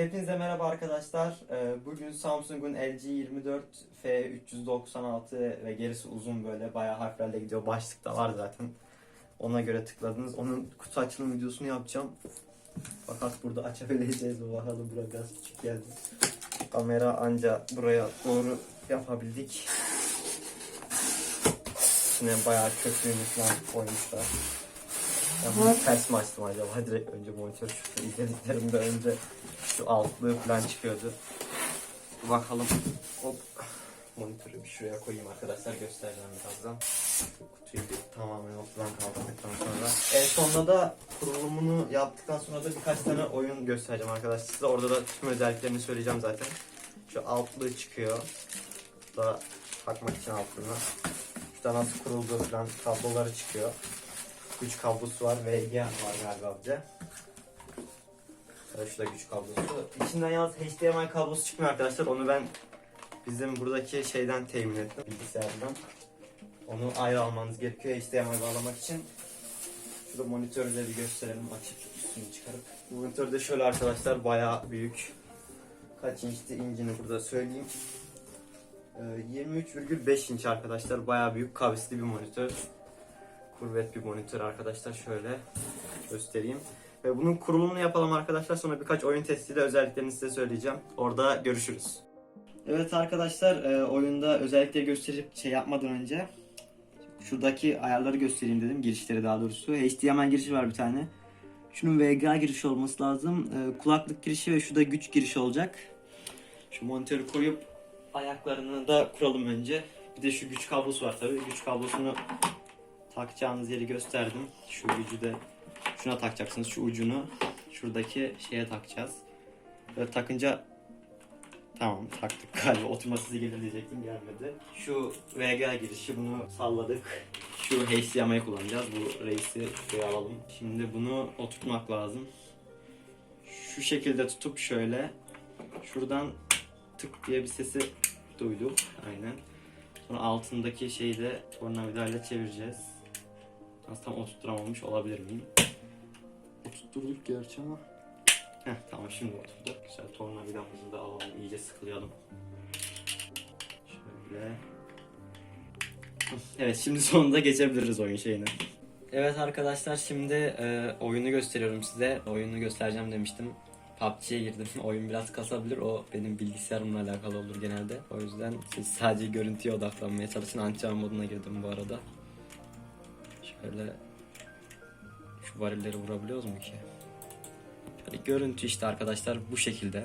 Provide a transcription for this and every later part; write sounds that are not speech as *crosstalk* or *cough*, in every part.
Hepinize merhaba arkadaşlar. Ee, Bugün Samsung'un LG 24 F396 ve gerisi uzun böyle bayağı harflerle gidiyor. Başlıkta var zaten. Ona göre tıkladınız. Onun kutu açılım videosunu yapacağım. Fakat burada açabileceğiz mi bakalım. Buraya biraz küçük geldi. Kamera anca buraya doğru yapabildik. İçine bayağı köpüğünü falan koymuşlar. Ya bunu ters mi açtım acaba? Direkt önce monitör çıktı. İzlediklerimde önce şu altlığı falan çıkıyordu. Bakalım. Hop. Monitörü bir şuraya koyayım arkadaşlar. Göstereceğim birazdan. Kutuyu bir tamamen ortadan kaldırdıktan sonra. En sonunda da kurulumunu yaptıktan sonra da birkaç tane oyun göstereceğim arkadaşlar size. Orada da tüm özelliklerini söyleyeceğim zaten. Şu altlığı çıkıyor. Da takmak için altlığına. Şurada nasıl kurulduğu falan kabloları çıkıyor. Güç kablosu var ve VGA var galiba. Evet, şurada güç kablosu. İçinden yalnız HDMI kablosu çıkmıyor arkadaşlar. Onu ben bizim buradaki şeyden temin ettim. Bilgisayardan. Onu ayrı almanız gerekiyor HDMI bağlamak için. Şurada monitörü de bir gösterelim. Açıp üstünü çıkarıp. Bu monitör de şöyle arkadaşlar bayağı büyük. Kaç inçti incini burada söyleyeyim. Ee, 23,5 inç arkadaşlar. Bayağı büyük kavisli bir monitör. Kurvet bir monitör arkadaşlar. Şöyle göstereyim. Ve bunun kurulumunu yapalım arkadaşlar. Sonra birkaç oyun testiyle özelliklerini size söyleyeceğim. Orada görüşürüz. Evet arkadaşlar e, oyunda özellikle gösterip şey yapmadan önce şuradaki ayarları göstereyim dedim. Girişleri daha doğrusu. HDMI girişi var bir tane. Şunun VGA girişi olması lazım. E, kulaklık girişi ve şurada güç girişi olacak. Şu monitörü koyup ayaklarını da kuralım önce. Bir de şu güç kablosu var tabii. Güç kablosunu takacağınız yeri gösterdim. Şu gücü de şuna takacaksınız. Şu ucunu şuradaki şeye takacağız. Böyle takınca tamam taktık galiba oturması gelir diyecektim gelmedi. Şu VGA girişi bunu salladık. Şu HDMI'yi kullanacağız. Bu reisi şuraya alalım. Şimdi bunu oturtmak lazım. Şu şekilde tutup şöyle şuradan tık diye bir sesi duyduk. Aynen. Sonra altındaki şeyi de tornavidayla çevireceğiz. Aslında tam oturtturamamış olabilir miyim? Oturtturduk gerçi ama. Heh tamam şimdi oturdu. Güzel tornavidamızı da alalım iyice sıkılayalım. Şöyle. Evet şimdi sonunda geçebiliriz oyun şeyine. Evet arkadaşlar şimdi e, oyunu gösteriyorum size. Oyunu göstereceğim demiştim. PUBG'ye girdim. *laughs* Oyun biraz kasabilir. O benim bilgisayarımla alakalı olur genelde. O yüzden siz sadece görüntüye odaklanmaya çalışın. Anti moduna girdim bu arada. Şöyle şu varilleri vurabiliyoruz mu ki? Şöyle görüntü işte arkadaşlar bu şekilde.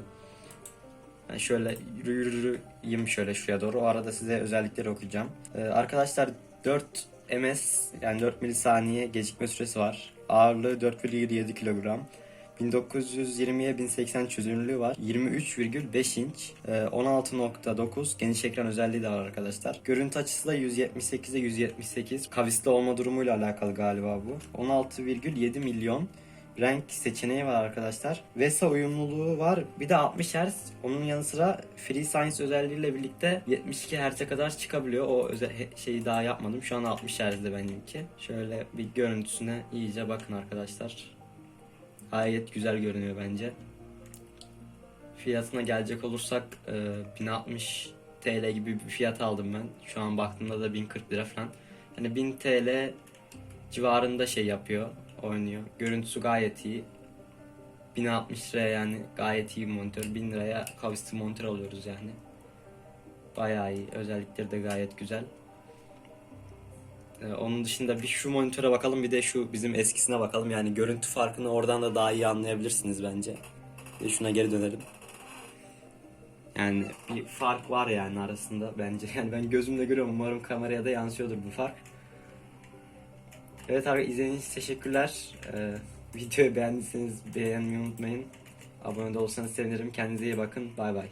Ben şöyle yürü yürüyeyim şöyle şuraya doğru. O arada size özellikleri okuyacağım. Ee, arkadaşlar 4 ms yani 4 milisaniye gecikme süresi var. Ağırlığı 4,7 kilogram. 1920'ye 1080 çözünürlüğü var. 23,5 inç. Ee, 16.9 geniş ekran özelliği de var arkadaşlar. Görüntü açısı da 178'e 178. Kavisli olma durumuyla alakalı galiba bu. 16,7 milyon renk seçeneği var arkadaşlar. VESA uyumluluğu var. Bir de 60 Hz. Onun yanı sıra FreeSense özelliğiyle birlikte 72 Hz'e kadar çıkabiliyor. O özel şeyi daha yapmadım. Şu an 60 Hz'de benimki. Şöyle bir görüntüsüne iyice bakın arkadaşlar. Gayet güzel görünüyor bence. Fiyatına gelecek olursak e, 1060 TL gibi bir fiyat aldım ben. Şu an baktığımda da 1040 lira falan. Yani 1000 TL civarında şey yapıyor, oynuyor. Görüntüsü gayet iyi. 1060 liraya yani gayet iyi bir monitör. 1000 liraya kavisli monitör alıyoruz yani. Bayağı iyi. Özellikleri de gayet güzel. Ee, onun dışında bir şu monitöre bakalım bir de şu bizim eskisine bakalım. Yani görüntü farkını oradan da daha iyi anlayabilirsiniz bence. Bir şuna geri dönelim. Yani bir fark var yani arasında bence. *laughs* Yani ben gözümle görüyorum. Umarım kameraya da yansıyordur bu fark. Evet abi izlediğiniz için teşekkürler. Ee, *laughs* videoyu beğendiyseniz beğenmeyi unutmayın. Abone de olsanız sevinirim. Kendinize iyi bakın. Bay bay.